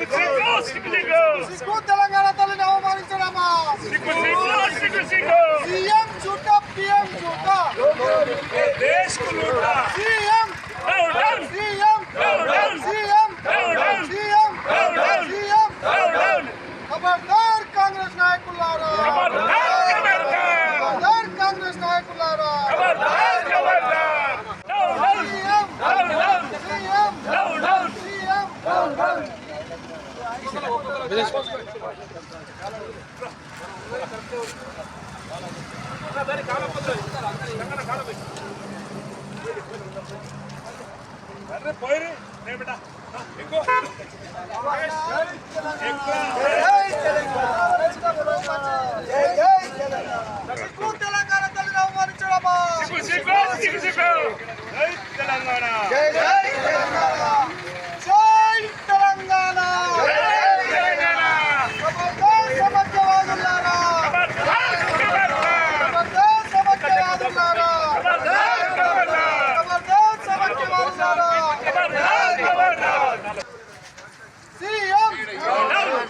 సిగ్గు తెలంగాణ తల్లిని అవమానించడమా సీఎం చూట PM చూట CM CM CM CM CM ఖబర్దార్ కాంగ్రెస్ నాయకులారా ఖబర్దార్ కాంగ్రెస్ నాయకులారా సీఎం సీఎం సీఎం పోయి రే బేటా ఎక్కువ తెలంగాణ తల్లిని అవమానించడమా సిగ్గు సిగ్గు సిగ్గు సిగ్గు జై తెలంగాణ జై తెలంగాణ జై తెలంగాణ జై తెలంగాణ ఖబర్దార్ సమాజవాదులారా ఖబర్దార్ ఖబర్దార్ ఖబర్దార్ సమాజవాదులారా ఖబర్దార్ ఖబర్దార్ ఖబర్దార్ సమాజవాదులారా ఖబర్దార్ ఖబర్దార్ CM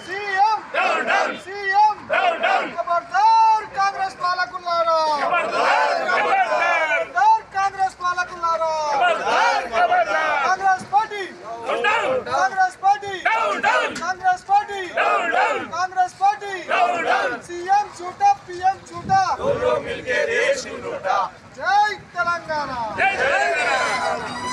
CM down down CM down down ఖబర్దార్ కాంగ్రెస్ పాలకులారా ఖబర్దార్ ఖబర్దార్ ఖబర్దార్ కాంగ్రెస్ పాలకులారా ఖబర్దార్ ఖబర్దార్ Congress party down Congress party down down Congress party down down Congress party down down CM చూటా PM చూటా జై తెలంగాణ. జై తెలంగాణ.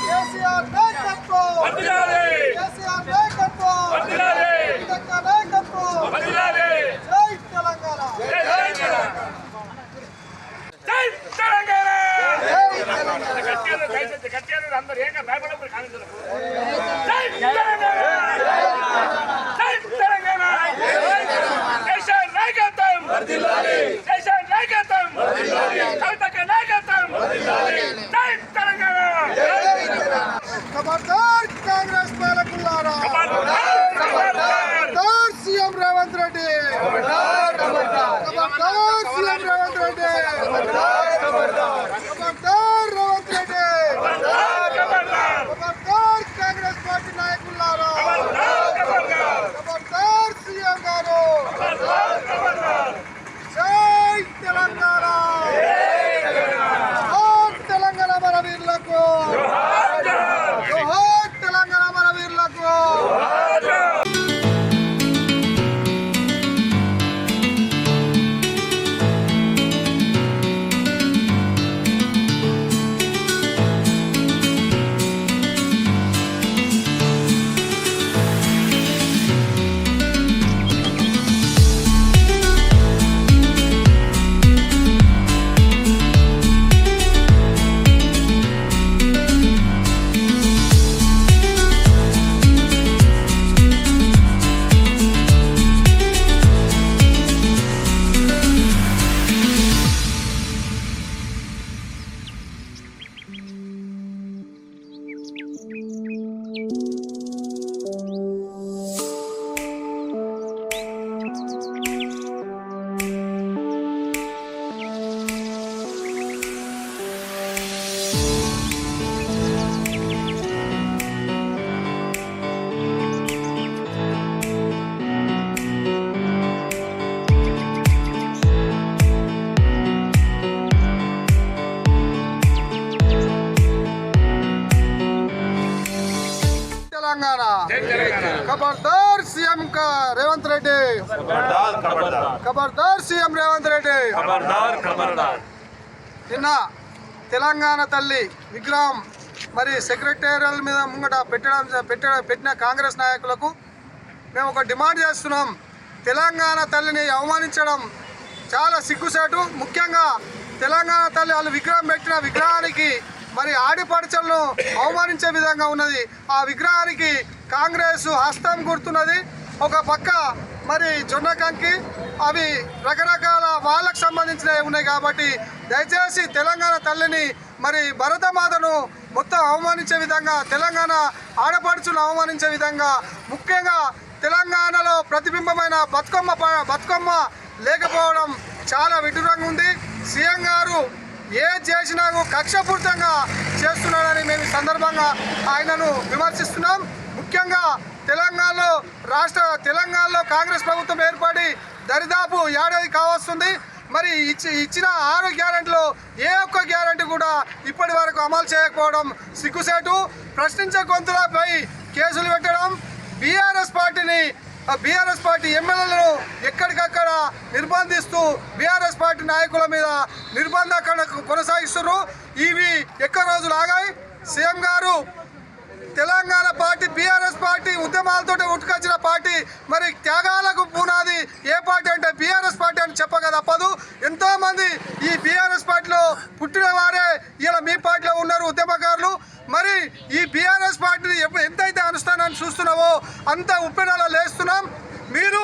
కేసీఆర్ నాయకత్వం. వర్ధిల్లాలి కేసీఆర్ నాయకత్వం. వర్ధిల్లాలి విధంగా నాయకత్వం. వర్ధిల్లాలి జై తెలంగాణ. జై తెలంగాణ. జై తెలంగాణ. అందరూ ఏక కానించరు జై తెలంగాణ జై తెలంగాణ దేశ నాయకత్వం దేశ నాయకత్వం కవితక నాయకత్వం జై తెలంగాణ ఖబర్దార్ కాంగ్రెస్ పాలకులారా ఖబర్దార్ ఖబర్దార్ ఖబర్దార్ సీఎం రేవంత్ రెడ్డి. ఖబర్దార్ సీఎం రేవంత్ రెడ్డి ఖబర్దార్ రేవంత్ ఖబర్దార్ సీఎం రేవంత్ రెడ్డి. ఖబర్దార్ ఖబర్దార్. నిన్న తెలంగాణ తల్లి విగ్రహం మరి సెక్రటేరియల్ మీద ముంగట పెట్టడం పెట్టడం పెట్టిన కాంగ్రెస్ నాయకులకు మేము ఒక డిమాండ్ చేస్తున్నాం. తెలంగాణ తల్లిని అవమానించడం చాలా సిగ్గుసేటు. ముఖ్యంగా తెలంగాణ తల్లి వాళ్ళు విగ్రహం పెట్టిన విగ్రహానికి మరి ఆడిపడచలను అవమానించే విధంగా ఉన్నది. ఆ విగ్రహానికి కాంగ్రెస్ హస్తం గుర్తున్నది. ఒక పక్క మరి జొన్న కంకి అవి రకరకాల వాళ్ళకు సంబంధించినవి ఉన్నాయి కాబట్టి దయచేసి తెలంగాణ తల్లిని మరి భరతమాతను మొత్తం అవమానించే విధంగా తెలంగాణ ఆడపడుచును అవమానించే విధంగా ముఖ్యంగా తెలంగాణలో ప్రతిబింబమైన బతుకమ్మ ప- బతుకమ్మ లేకపోవడం చాలా విడ్డూరంగా ఉంది. సీఎం గారు ఏ చేసినా కక్షపూరితంగా చేస్తున్నాడని మేము సందర్భంగా ఆయనను విమర్శిస్తున్నాం. ముఖ్యంగా తెలంగాణలో రాష్ట్ర తెలంగాణలో కాంగ్రెస్ ప్రభుత్వం ఏర్పడి దరిదాపు ఏడాది కావస్తుంది. మరి ఇచ్చి ఇచ్చిన ఆరు గ్యారెంటీలో ఏ ఒక్క గ్యారెంటీ కూడా ఇప్పటి వరకు అమలు చేయకపోవడం సిగ్గుసేటు. ప్రశ్నించే గొంతులపై కేసులు పెట్టడం. బీఆర్ఎస్ పార్టీని బీఆర్ఎస్ పార్టీ ఎమ్మెల్యేలను ఎక్కడికక్కడ నిర్బంధిస్తూ బీఆర్ఎస్ పార్టీ నాయకుల మీద నిర్బంధ కొనసాగిస్తున్నారు. ఇవి ఎక్కువ రోజులు ఆగాయి. సీఎం గారు తెలంగాణ పార్టీ బీఆర్ఎస్ పార్టీ ఉద్యమాలతో ఉట్టుకొచ్చిన పార్టీ. మరి త్యాగాలకు పునాది ఏ పార్టీ అంటే బీఆర్ఎస్ పార్టీ అని చెప్పక తప్పదు. ఎంతో మంది ఈ బీఆర్ఎస్ పార్టీలో పుట్టిన వారే ఇలా మీ పార్టీలో ఉన్నారు ఉద్యమకారులు. మరి ఈ బీఆర్ఎస్ పార్టీని ఎంతైతే అనుష్ఠానాన్ని చూస్తున్నావో అంత ఉప్పెనలా లేస్తున్నాం. మీరు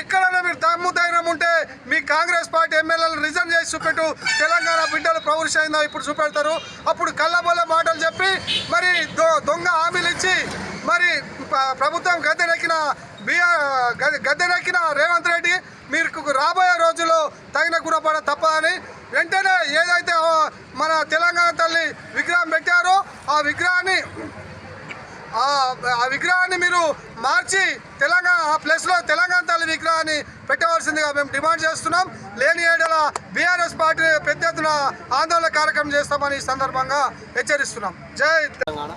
ఎక్కడైనా మీరు దమ్ము ధైర్యం ఉంటే మీ కాంగ్రెస్ పార్టీ ఎమ్మెల్యేలు రిజైన్ చేసి చూపెట్టు. తెలంగాణ బిడ్డలు అయిందో ఇప్పుడు చూపెడతారు. అప్పుడు కళ్ళబొల్ల మాటలు చెప్పి మరి దొ- దొంగ హామీలు ఇచ్చి మరి ప్రభుత్వం గద్దెనెక్కిన బిఆర్ గద్దెనెక్కిన రేవంత్ రెడ్డి మీరు రాబోయే రోజుల్లో తగిన గుణపడ తప్ప అని వెంటనే ఏదైతే మన తెలంగాణ తల్లి విగ్రహం పెట్టారో ఆ విగ్రహాన్ని ఆ విగ్రహాన్ని మీరు మార్చి తెలంగాణ ఆ ప్లేస్లో తెలంగాణ తల్లి విగ్రహాన్ని పెట్టవలసిందిగా మేము డిమాండ్ చేస్తున్నాం. లేని ఏడల బీఆర్ఎస్ పార్టీ పెద్ద ఎత్తున ఆందోళన కార్యక్రమం చేస్తామని ఈ సందర్భంగా హెచ్చరిస్తున్నాం. జై తెలంగాణ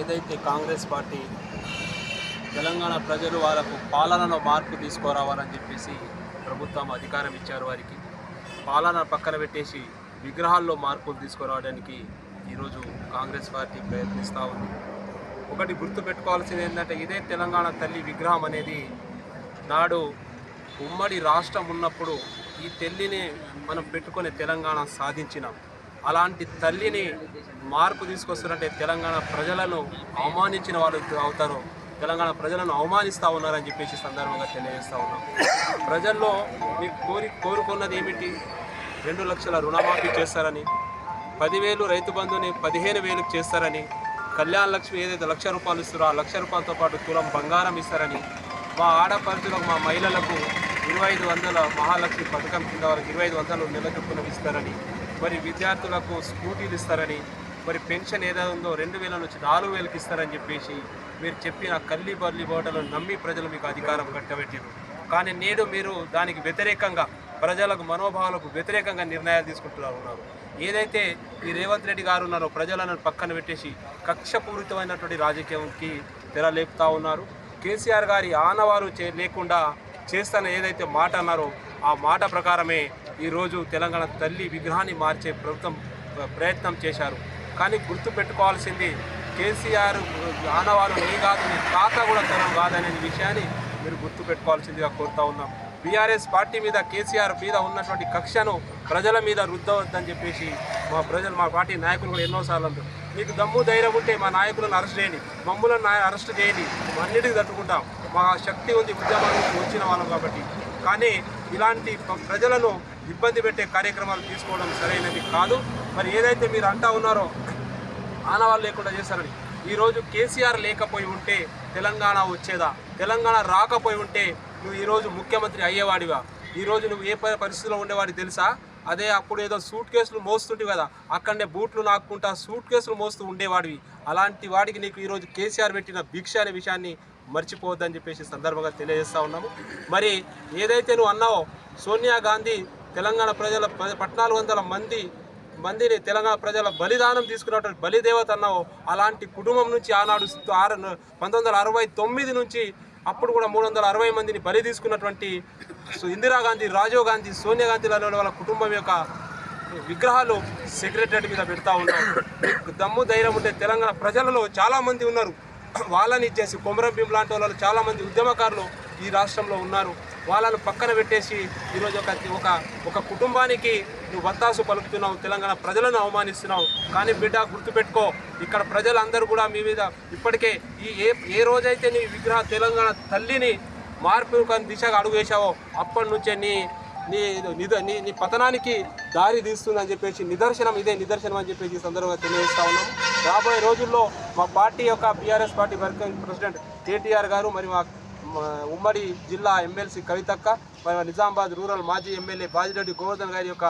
ఏదైతే కాంగ్రెస్ పార్టీ తెలంగాణ ప్రజలు వాళ్ళకు పాలనలో మార్పు తీసుకురావాలని చెప్పేసి ప్రభుత్వం అధికారం ఇచ్చారు వారికి. పాలన పక్కన పెట్టేసి విగ్రహాల్లో మార్పులు తీసుకురావడానికి ఈరోజు కాంగ్రెస్ పార్టీ ప్రయత్నిస్తూ ఉంది. ఒకటి గుర్తుపెట్టుకోవాల్సింది ఏంటంటే ఇదే తెలంగాణ తల్లి విగ్రహం అనేది నాడు ఉమ్మడి రాష్ట్రం ఉన్నప్పుడు ఈ తల్లిని మనం పెట్టుకునే తెలంగాణ సాధించినాం. అలాంటి తల్లిని మార్పు తీసుకొస్తున్నట్టే తెలంగాణ ప్రజలను అవమానించిన వాళ్ళు అవుతారు. తెలంగాణ ప్రజలను అవమానిస్తూ ఉన్నారని చెప్పేసి సందర్భంగా తెలియజేస్తూ ఉన్నాం. ప్రజల్లో మీకు కోరి కోరుకున్నది ఏమిటి? రెండు లక్షల రుణమాఫీ చేస్తారని పదివేలు రైతు బంధుని పదిహేను వేలకు చేస్తారని కళ్యాణ లక్ష్మి ఏదైతే లక్ష రూపాయలు ఇస్తారో ఆ లక్ష రూపాయలతో పాటు తులం బంగారం ఇస్తారని మా ఆడపడుచులకు మా మహిళలకు ఇరవై ఐదు వందల మహాలక్ష్మి పథకం కింద వరకు ఇరవై ఐదు వందలు నెల చొప్పున ఇస్తారని మరి విద్యార్థులకు స్కూటీలు ఇస్తారని మరి పెన్షన్ ఏదైతే ఉందో రెండు వేల నుంచి నాలుగు వేలకు ఇస్తారని చెప్పేసి మీరు చెప్పిన కల్లి బల్లి బోటలు నమ్మి ప్రజలు మీకు అధికారం కట్టబెట్టారు కానీ నేడు మీరు దానికి వ్యతిరేకంగా ప్రజలకు మనోభావాలకు వ్యతిరేకంగా నిర్ణయాలు తీసుకుంటున్నారు ఉన్నారు. ఏదైతే ఈ రేవంత్ రెడ్డి గారు ఉన్నారో ప్రజలను పక్కన పెట్టేసి కక్షపూరితమైనటువంటి రాజకీయంకి తెరలేపుతా ఉన్నారు. కేసీఆర్ గారి ఆనవారు చే లేకుండా చేస్తాన ఏదైతే మాట అన్నారో ఆ మాట ప్రకారమే ఈరోజు తెలంగాణ తల్లి విగ్రహాన్ని మార్చే ప్రభుత్వం ప్రయత్నం చేశారు. కానీ గుర్తు పెట్టుకోవాల్సింది కేసీఆర్ ఆనవారు నీ కాదు నీ తాత కూడా తరం కాదనే విషయాన్ని మీరు గుర్తు పెట్టుకోవాల్సిందిగా కోరుతా ఉన్నాం. బీఆర్ఎస్ పార్టీ మీద కేసీఆర్ మీద ఉన్నటువంటి కక్షను ప్రజల మీద రుద్దవద్దని చెప్పేసి మా ప్రజలు మా పార్టీ నాయకులు కూడా ఎన్నోసార్లు అంటారు మీకు దమ్ము ధైర్యం ఉంటే మా నాయకులను అరెస్ట్ చేయండి. మమ్మల్ని అరెస్ట్ చేయండి. అన్నిటికీ తట్టుకుంటాం. మా శక్తి ఉంది ఉద్యమానికి వచ్చిన వాళ్ళం కాబట్టి. కానీ ఇలాంటి ప్రజలను ఇబ్బంది పెట్టే కార్యక్రమాలు తీసుకోవడం సరైనది కాదు. మరి ఏదైతే మీరు అంటా ఉన్నారో ఆనవాళ్ళు లేకుండా చేశారని ఈరోజు కేసీఆర్ లేకపోయి ఉంటే తెలంగాణ వచ్చేదా? తెలంగాణ రాకపోయి ఉంటే నువ్వు ఈరోజు ముఖ్యమంత్రి అయ్యేవాడివా? ఈరోజు నువ్వు ఏ పరిస్థితిలో ఉండేవాడి తెలుసా? అదే అప్పుడు ఏదో సూట్ కేసులు మోస్తుంటివి కదా అక్కడనే బూట్లు నాక్కుంటా సూట్ కేసులు మోస్తూ ఉండేవాడివి. అలాంటి వాడికి నీకు ఈరోజు కేసీఆర్ పెట్టిన భిక్ష అనే విషయాన్ని మర్చిపోవద్దని చెప్పేసి సందర్భంగా తెలియజేస్తా ఉన్నాము. మరి ఏదైతే నువ్వు అన్నావో సోనియా గాంధీ తెలంగాణ ప్రజల పద్నాలుగు వందల మంది మందిని తెలంగాణ ప్రజల బలిదానం తీసుకున్నటువంటి బలిదేవత అన్నావు అలాంటి కుటుంబం నుంచి ఆనాడు ఆరు పంతొమ్మిది వందల అరవై తొమ్మిది నుంచి అప్పుడు కూడా మూడు వందల అరవై మందిని బలి తీసుకున్నటువంటి ఇందిరాగాంధీ రాజీవ్ గాంధీ సోనియా గాంధీలలో వాళ్ళ కుటుంబం యొక్క విగ్రహాలు సెక్రటరీ మీద పెడతా ఉన్నారు. దమ్ము ధైర్యం ఉంటే తెలంగాణ ప్రజలలో చాలామంది ఉన్నారు. వాళ్ళని ఇచ్చేసి కొమరం భీం లాంటి వాళ్ళు చాలామంది ఉద్యమకారులు ఈ రాష్ట్రంలో ఉన్నారు. వాళ్ళను పక్కన పెట్టేసి ఈరోజు ఒక ఒక ఒక కుటుంబానికి నువ్వు వత్తాసు పలుకుతున్నావు తెలంగాణ ప్రజలను అవమానిస్తున్నావు. కానీ బిడ్డ గుర్తుపెట్టుకో ఇక్కడ ప్రజలందరూ కూడా మీ మీద ఇప్పటికే ఈ ఏ ఏ రోజైతే నీ విగ్రహ తెలంగాణ తల్లిని మార్పు దిశగా అడుగు వేశావో అప్పటి నుంచే నీ నీ నిద నీ నీ పతనానికి దారి తీస్తుందని చెప్పేసి నిదర్శనం ఇదే నిదర్శనం అని చెప్పేసి ఈ సందర్భంగా తెలియజేస్తా ఉన్నాం. రాబోయే రోజుల్లో మా పార్టీ యొక్క BRS party working president KTR గారు మరి మా ఉమ్మడి జిల్లా ఎమ్మెల్సీ కవితక్క మరి నిజామాబాద్ రూరల్ మాజీ ఎమ్మెల్యే బాజిరెడ్డి గోవర్ధన్ గారి యొక్క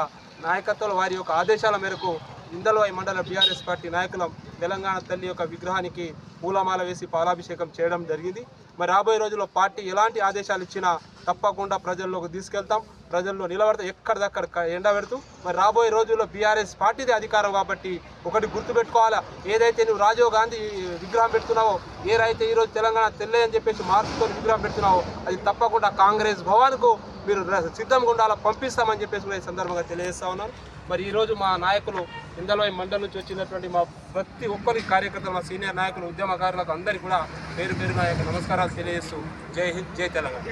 నాయకత్వంలో వారి యొక్క ఆదేశాల మేరకు ఇందల్వాయి మండల బీఆర్ఎస్ పార్టీ నాయకులం తెలంగాణ తల్లి యొక్క విగ్రహానికి పూలమాల వేసి పాలాభిషేకం చేయడం జరిగింది. మరి రాబోయే రోజుల్లో పార్టీ ఎలాంటి ఆదేశాలు ఇచ్చినా తప్పకుండా ప్రజల్లోకి తీసుకెళ్తాం. ప్రజల్లో నిలబడతాం ఎక్కడిదక్కడ క- ఎండబెడుతూ మరి రాబోయే రోజుల్లో బీఆర్ఎస్ పార్టీది అధికారం కాబట్టి ఒకటి గుర్తుపెట్టుకోవాలా? ఏదైతే నువ్వు రాజీవ్ గాంధీ విగ్రహం పెడుతున్నావో ఏదైతే ఈరోజు తెలంగాణ తెల్లే అని చెప్పేసి మార్పుతో విగ్రహం పెడుతున్నావో అది తప్పకుండా కాంగ్రెస్ భవన్కు మీరు సిద్ధంగా ఉండాలా? పంపిస్తామని చెప్పేసి కూడా ఈ సందర్భంగా తెలియజేస్తా ఉన్నాను. మరి ఈరోజు మా నాయకులు ఇందలోయ మండలం నుంచి వచ్చినటువంటి మా ప్రతి ఒక్కరి కార్యకర్తలు మా సీనియర్ నాయకులు ఉద్యమకారులకు అందరికీ కూడా పేరు పేరు నాయకు నమస్కారాలు తెలియజేస్తూ జై హింద్ జై తెలంగాణ.